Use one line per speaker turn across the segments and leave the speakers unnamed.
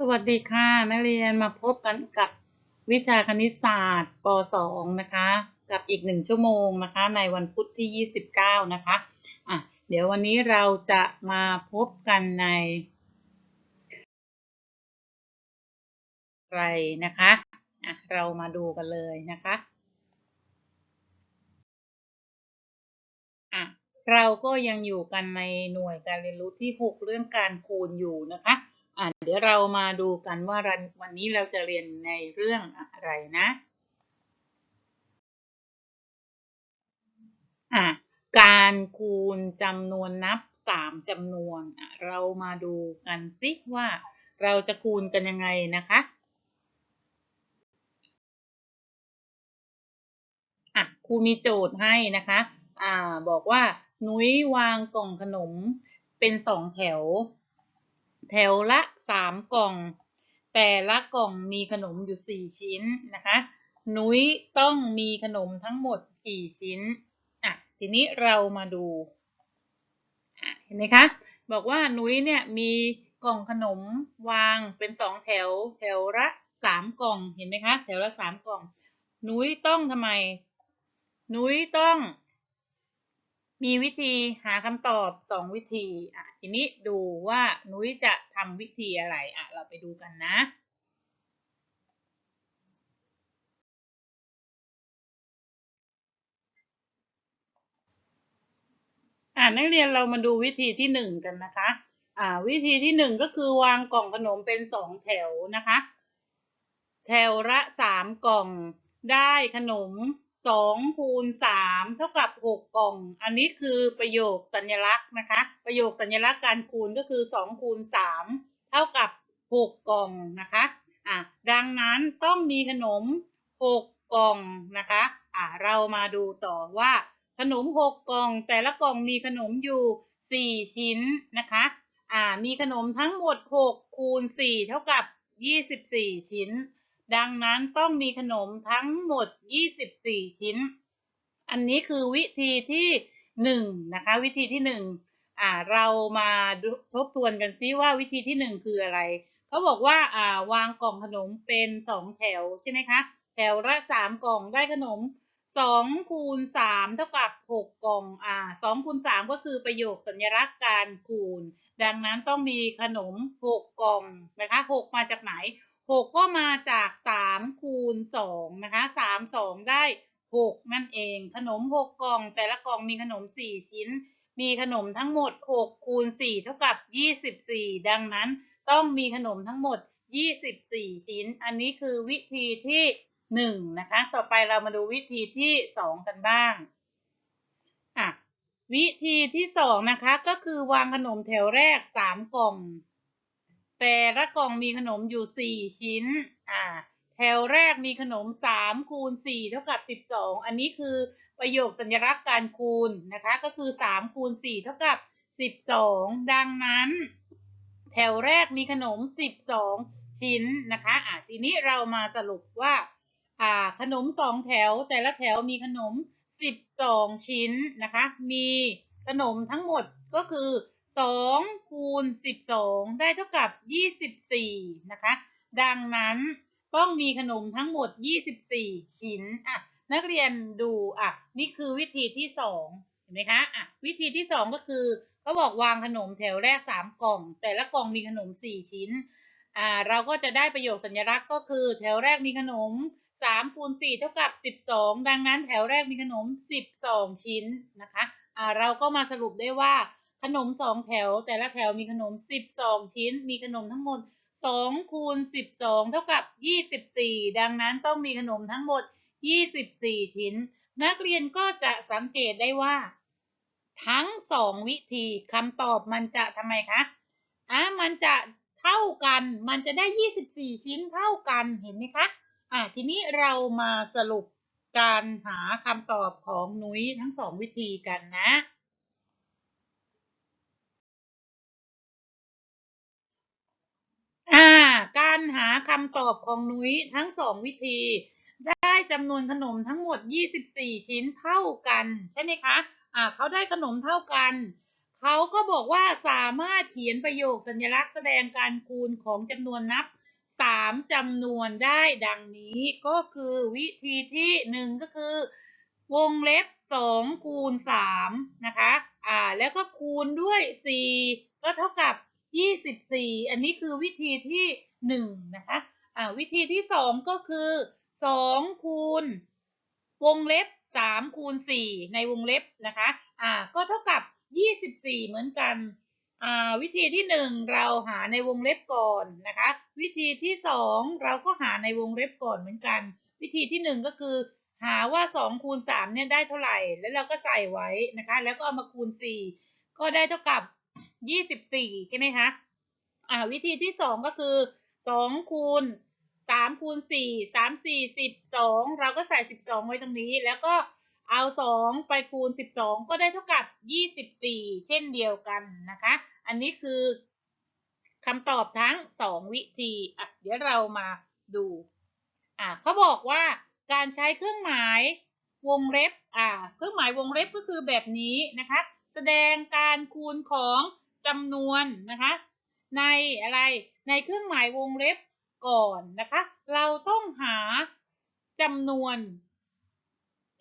สวัสดีค่ะนักเรียนมาพบกันกับวิชาคณิตศาสตร์ป .2 นะคะ กับอีกหนึ่งชั่วโมงนะคะ ในวันพุธที่ 29 นะคะอะเดี๋ยววันนี้เราจะมาพบกันในอะไรนะคะอะเรามาดูกันเลยนะคะอะเราก็ยังอยู่กันในหน่วยการเรียนรู้ที่ 6 เรื่องการคูณอยู่นะคะ อะเดี๋ยวเรามาดูกันว่าวันนี้เราจะเรียนในเรื่องอะไรนะอะการคูณจำนวนนับสามจำนวนอะเรามาดูกันสิว่าเราจะคูณกันยังไงนะคะอะครูมีโจทย์ให้นะคะอ่าบอกว่านุ้ยวางกล่องขนมเป็นสองแถว แถวละสามกล่อง แต่ละกล่องมีขนมอยู่สี่ชิ้นนะคะนุ้ยต้องมีขนมทั้งหมดกี่ชิ้นอะทีนี้เรามาดูเห็นไหมคะบอกว่านุ้ยเนี่ยมีกล่องขนมวางเป็นสองแถวแถวละสามกล่องเห็นไหมคะแถวละสามกล่องนุ้ยต้องทำไมนุ้ยต้อง มีวิธีหาคำตอบสองวิธีอะทีนี้ดูว่านุ้ยจะ ทำวิธีอะไรอะเราไปดูกันนะอ่านักเรียนเรามาดูวิธีที่หนึ่งกันนะคะ อ่า วิธีที่หนึ่งก็คือวางกล่องขนมเป็นสองแถวนะคะ แถวละสามกล่องได้ขนม สองคูณสามเท่ากับหกกล่อง อันนี้คือประโยคสัญลักษณ์นะคะ ประโยคสัญลักษณ์การคูณก็คือสองคูณสามเท่ากับหกกล่องนะคะอะดังนั้นต้องมีขนมหกกล่องนะคะอะเรามาดูต่อว่าขนมหกกล่อง แต่ละกล่องมีขนมอยู่สี่ชิ้นนะคะอ่ามีขนมทั้งหมดหกคูณสี่เท่ากับยี่สิบสี่ชิ้น ดังนั้นต้องมีขนมทั้งหมด 24 ชิ้น อันนี้คือวิธีที่ 1 นะคะ วิธีที่ 1 อ่า เรามาทบทวนกันซิว่าวิธีที่ 1 คืออะไร เขาบอกว่า อ่า วางกล่องขนมเป็น 2 แถวใช่ไหมคะ แถวละ 3 กล่องได้ขนม2คูณ3เท่ากับ 6 กล่อง อ่า2คูณ3ก็คือประโยคสัญลักษณ์การคูณ ดังนั้นต้องมีขนม 6 กล่องนะคะ 6 มาจากไหน หกก็มาจากสามคูณสองนะคะสามสองได้หกนั่นเอง ขนมหกกล่อง แต่ละกล่องมีขนมสี่ชิ้น มีขนมทั้งหมดหกคูณสี่เท่ากับยี่สิบสี่ดังนั้นต้องมีขนมทั้งหมดยี่สิบสี่ชิ้น อันนี้คือวิธีที่หนึ่งนะคะ ต่อไปเรามาดูวิธีที่สองกันบ้าง อะ วิธีที่สองนะคะ ก็คือวางขนมแถวแรกสามกล่อง แต่ละกล่องมีขนมอยู่ 4 ชิ้น อ่า แถวแรกมีขนม 3 คูณ 4 เท่ากับ 12 อันนี้คือประโยคสัญลักษณ์การคูณนะคะ ก็คือ 3 คูณ 4 เท่ากับ 12 ดังนั้น แถวแรกมีขนม 12 ชิ้นนะคะ อ่าทีนี้เรามาสรุปว่า อ่า ขนม 2 แถว แต่ละแถวมีขนม 12 ชิ้นนะคะ มีขนมทั้งหมดก็คือ สองคูณสิบสองได้เท่ากับยี่สิบสี่นะคะ ดังนั้นต้องมีขนมทั้งหมดยี่สิบสี่ชิ้นอะนักเรียนดูอะนี่คือวิธีที่สองเห็นไหมคะอะวิธีที่สองก็คือเขาบอกวางขนมแถวแรกสามกล่อง แต่ละกล่องมีขนมสี่ชิ้นอ่าเราก็จะได้ประโยคสัญลักษณ์ก็คือแถวแรกมีขนมสามคูณสี่เท่ากับสิบสองดังนั้นแถวแรกมีขนมสิบสองชิ้นนะคะอ่าเราก็มาสรุปได้ว่า ขนมสองแถว แต่ละแถวมีขนมสิบสองชิ้น มีขนมทั้งหมดสองคูณสิบสองเท่ากับยี่สิบสี่ดังนั้นต้องมีขนมทั้งหมดยี่สิบสี่ชิ้น นักเรียนก็จะสังเกตได้ว่า ทั้งสองวิธีคำตอบมันจะทำไมคะอะมันจะเท่ากัน มันจะได้ยี่สิบสี่ชิ้นเท่ากัน เห็นไหมคะ อะ ทีนี้เรามาสรุปการหาคำตอบของนุ้ยทั้งสองวิธีกันนะ อ่า การหาคำตอบของนุ้ยทั้งสองวิธี ได้จำนวนขนมทั้งหมด 24 ชิ้นเท่ากัน ใช่ไหมคะ อ่า เขาได้ขนมเท่ากัน เขาก็บอกว่าสามารถเขียนประโยคสัญลักษณ์แสดงการคูณของจำนวนนับสามจำนวนได้ดังนี้ก็คือวิธีที่หนึ่งก็คือ วงเล็บสองคูณสามนะคะ อ่า แล้วก็คูณด้วยสี่ก็เท่ากับ ยี่สิบสี่อันนี้คือวิธีที่หนึ่งนะคะอ่าวิธีที่สองก็คือสองคูณ วงเล็บสามคูณสี่ในวงเล็บนะคะอ่าก็เท่ากับยี่สิบสี่เหมือนกันอ่าวิธีที่หนึ่งเราหาในวงเล็บก่อนนะคะ วิธีที่สองเราก็หาในวงเล็บก่อนเหมือนกัน วิธีที่หนึ่งก็คือ หาว่าสองคูณสามเนี่ยได้เท่าไหร่ แล้วเราก็ใส่ไว้นะคะ แล้วก็เอามาคูณสี่ก็ได้เท่ากับ ยี่สิบสี่ใช่ไหมคะอ่าวิธีที่สองก็คือสองคูณสามคูณสี่สามสี่สิบสองเราก็ใส่สิบสองไว้ตรงนี้ แล้วก็เอาสองไปคูณสิบสองก็ได้เท่ากับยี่สิบสี่เช่นเดียวกันนะคะ อันนี้คือคำตอบทั้งสองวิธีอะเดี๋ยวเรามาดูอะเขาบอกว่าการใช้เครื่องหมายวงเล็บอ่าเครื่องหมายวงเล็บก็คือแบบนี้นะคะ แสดงการคูณของ จำนวนนะคะ ในอะไรในเครื่องหมายวงเล็บก่อนนะคะ เราต้องหาจำนวน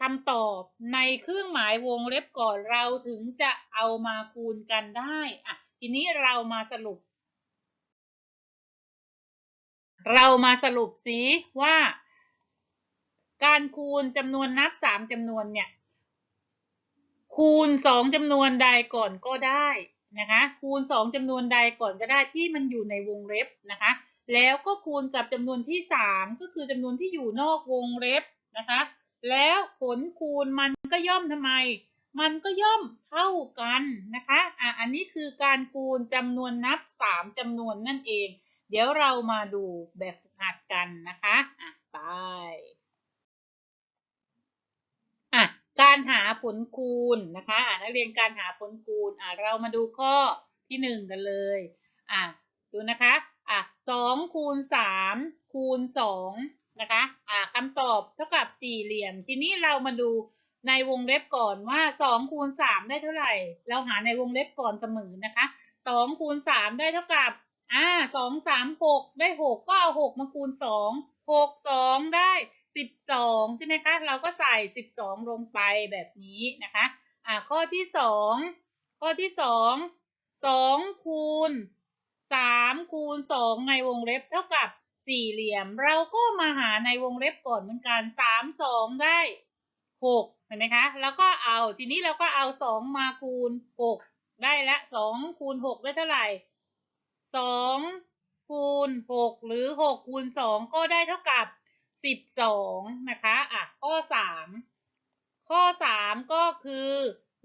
คำตอบในเครื่องหมายวงเล็บก่อนเราถึงจะเอามาคูณกันได้อะทีนี้เรามาสรุป เรามาสรุปสิว่า การคูณจำนวนนับสามจำนวนเนี่ย คูณสองจำนวนใดก่อนก็ได้ นะคะ คูณสองจำนวนใดก่อนก็ได้ที่มันอยู่ในวงเล็บนะคะ แล้วก็คูณกับจำนวนที่สามก็คือจำนวนที่อยู่นอกวงเล็บนะคะ แล้วผลคูณมันก็ย่อมทำไม มันก็ย่อมเท่ากันนะคะอะอันนี้คือการคูณจำนวนนับสามจำนวนนั่นเอง เดี๋ยวเรามาดูแบบฝึกหัดกันนะคะอะไปอะ การหาผลคูณนะคะอะนักเรียนการหาผลคูณอะเรามาดูข้อที่หนึ่งกันเลยอะดูนะคะอะสองคูณสามคูณสองนะคะอะคำตอบเท่ากับสี่เหลี่ยม ทีนี้เรามาดูในวงเล็บก่อนว่าสองคูณสามได้เท่าไหร่ เราหาในวงเล็บก่อนเสมอนะคะสองคูณสามได้เท่ากับอ่าสองสามหกได้หกก็เอาหกมาคูณสองหกสองได้ สิบสองใช่ไหมคะ เราก็ใส่สิบสองลงไปแบบนี้นะคะ อ่าข้อที่สองข้อที่สองสองคูณสามคูณสองในวงเล็บเท่ากับสี่เหลี่ยม เราก็มาหาในวงเล็บก่อนเหมือนกันสามสองได้หกเห็นไหมคะ แล้วก็เอา ทีนี้เราก็เอาสองมาคูณหกได้ละสองคูณหกได้เท่าไหร่สองคูณหกหรือหกคูณสองก็ได้เท่ากับ สิบสองนะคะ อะ ข้อสามข้อสามก็คือ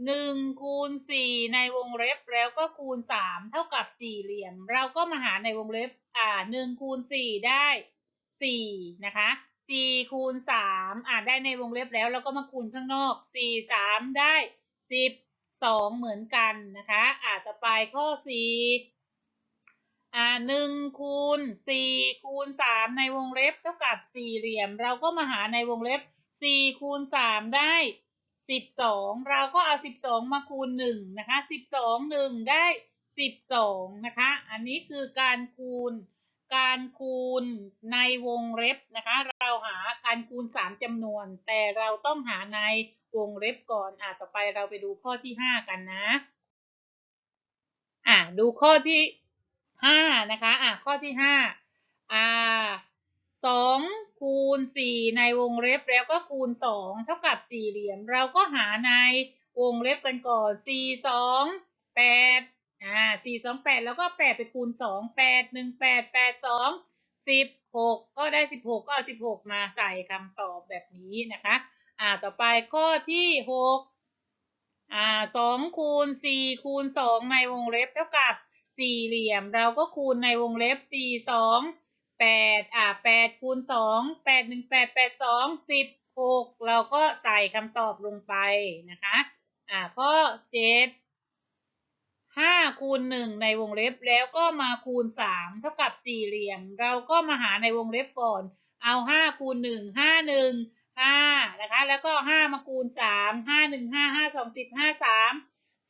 หนึ่งคูณสี่ในวงเล็บแล้วก็คูณสามเท่ากับสี่เหลี่ยม เราก็มาหาในวงเล็บ อ่าหนึ่งคูณสี่ได้สี่นะคะสี่คูณสามอ่าได้ในวงเล็บแล้วเราก็มาคูณข้างนอกสี่สามได้สิบสองเหมือนกันนะคะ อ่าต่อไปข้อสี่ อ่าหนึ่งคูณสี่คูณสามในวงเล็บเท่ากับสี่เหลี่ยม เราก็มาหาในวงเล็บสี่คูณสามได้สิบสองเราก็เอาสิบสองมาคูณหนึ่งนะคะสิบสองหนึ่งได้สิบสองนะคะ อันนี้คือการคูณการคูณในวงเล็บนะคะ เราหาการคูณสามจำนวน แต่เราต้องหาในวงเล็บก่อนอะต่อไปเราไปดูข้อที่ห้ากันนะ อะดูข้อที่ ห้านะคะอะข้อที่ห้าอ่าสองคูณสี่ในวงเล็บแล้วก็คูณสองเท่ากับสี่เหลี่ยม เราก็หาในวงเล็บกันก่อนสี่สองแปดอ่าสี่สองแปดแล้วก็แปดไปคูณสองแปดหนึ่งแปดแปดสองสิบหกก็ได้สิบหกก็เอาสิบหกมาใส่คำตอบแบบนี้นะคะ อ่าต่อไปข้อที่หกอ่าสองคูณสี่คูณสองในวงเล็บเท่ากับ สี่เหลี่ยม เราก็คูณในวงเล็บสี่สองแปดอ่าแปดคูณสองแปดหนึ่งแปดแปดสองสิบหกเราก็ใส่คำตอบลงไปนะคะอ่าข้อเจ็ดห้าคูณหนึ่งในวงเล็บแล้วก็มาคูณสามเท่ากับสี่เหลี่ยม เราก็มาหาในวงเล็บก่อน เอาห้าคูณหนึ่งห้าหนึ่งห้านะคะ แล้วก็ห้ามาคูณสามห้าหนึ่งห้าห้าสองสิบห้าสาม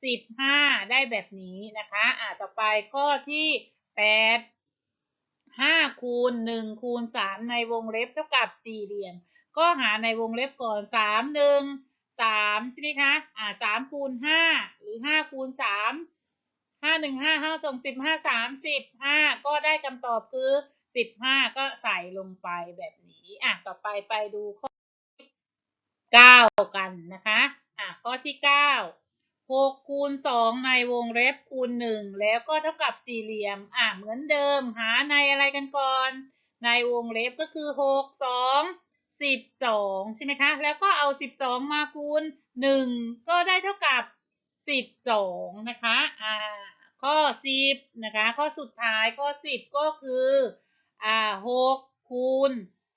สิบห้าได้แบบนี้นะคะอ่าต่อไปข้อที่แปดห้าคูณหนึ่งคูณสามในวงเล็บเท่ากับสี่เหลี่ยม ก็หาในวงเล็บก่อนสามหนึ่งสามใช่ไหมคะอ่าสามคูณห้าหรือห้าคูณสามห้าหนึ่งห้าห้าสองสิบห้าสามสิบห้าก็ได้คำตอบคือสิบห้าก็ใส่ลงไปแบบนี้อะต่อไปไปดูข้อเก้ากันนะคะอะข้อที่เก้า หกคูณสองในวงเล็บคูณหนึ่งแล้วก็เท่ากับสี่เหลี่ยม อะเหมือนเดิมหาในอะไรกันก่อน ในวงเล็บก็คือหกสองสิบสองใช่ไหมคะ แล้วก็เอาสิบสองมาคูณหนึ่งก็ได้เท่ากับสิบสองนะคะ อ่า ข้อสิบนะคะ ข้อสุดท้ายข้อสิบก็คือ อ่าหกคูณ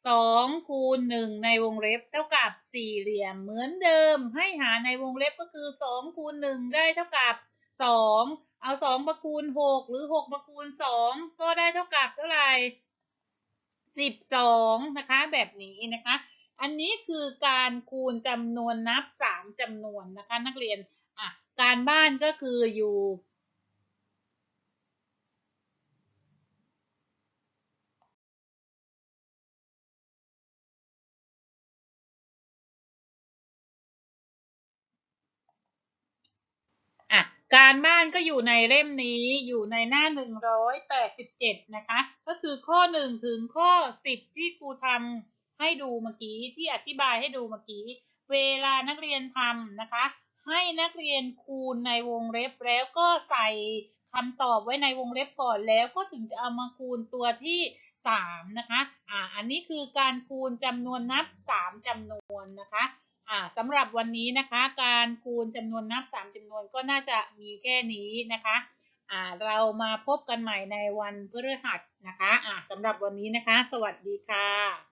สองคูณหนึ่งในวงเล็บเท่ากับสี่เหลี่ยมเหมือนเดิม ให้หาในวงเล็บก็คือสองคูณหนึ่งได้เท่ากับสองเอาสองมาคูณหกหรือหกมาคูณสองก็ได้เท่ากับเท่าไหร่สิบสองนะคะ แบบนี้นะคะ อันนี้คือการคูณจำนวนนับสามจำนวนนะคะ นักเรียนอะการบ้านก็คืออยู่ อะ การบ้านก็อยู่ในเล่มนี้อยู่ในหน้า 187 นะคะ ก็คือข้อ 1 ถึงข้อ 10 ที่ครูทำให้ดูเมื่อกี้ที่อธิบายให้ดูเมื่อกี้ เวลานักเรียนทำนะคะ ให้นักเรียนคูณในวงเล็บแล้วก็ใส่คำตอบไว้ในวงเล็บก่อนแล้วก็ถึงจะเอามาคูณตัวที่ 3 นะคะ อ่า อันนี้คือการคูณจำนวนนับ 3จำนวนนะคะ อ่าสำหรับวันนี้นะคะ การคูณจำนวนนับ 3จำนวนก็น่าจะมีแค่นี้นะคะอ่าเรามาพบกันใหม่ในวันพฤหัสนะคะอ่าสำหรับวันนี้นะคะ สวัสดีค่ะ